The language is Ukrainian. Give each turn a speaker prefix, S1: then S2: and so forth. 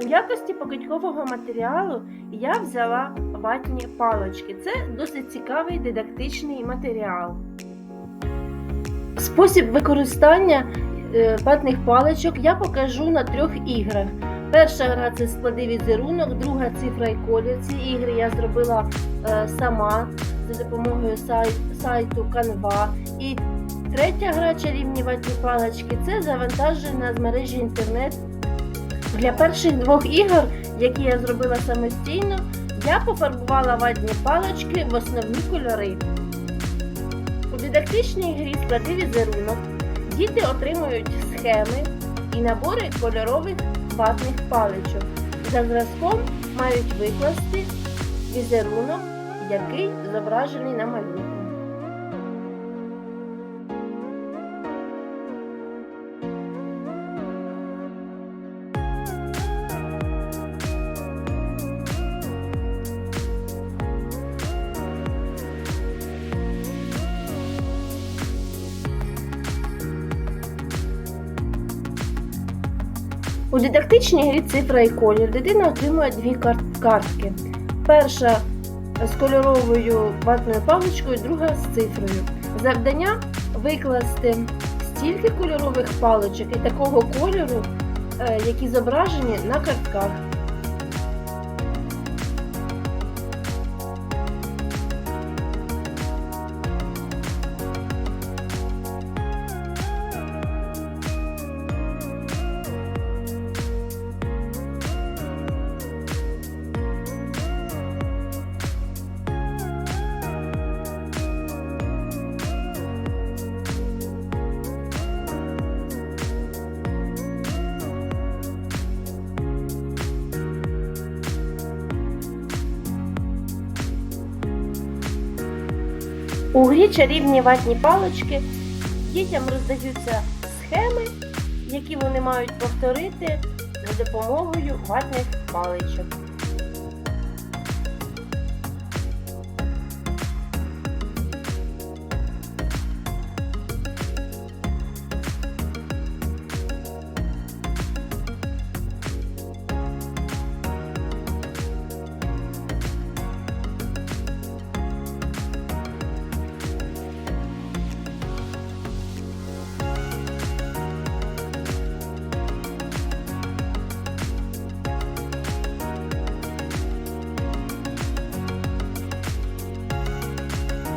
S1: У якості покидькового матеріалу я взяла ватні палочки. Це досить цікавий дидактичний матеріал. Спосіб використання е, ватних паличок я покажу на трьох іграх. Перша гра це склади візерунок, друга цифра і колір. Ці ігри я зробила е, сама за допомогою сай- сайту Canva. І третя гра чарівні ватні палички це завантажена з мережі інтернет. Для перших двох ігор, які я зробила самостійно, я пофарбувала ватні палички в основні кольори. У дидактичній грі склади візерунок діти отримують схеми і набори кольорових ватних паличок. За зразком мають викласти візерунок, який зображений на малюнку. У дидактичній грі цифра і колір дитина отримує дві картки. Перша з кольоровою ватною паличкою, друга з цифрою. Завдання викласти стільки кольорових паличок і такого кольору, е, які зображені на картках. У грі чарівні ватні палички дітям роздаються схеми, які вони мають повторити за допомогою ватних паличок.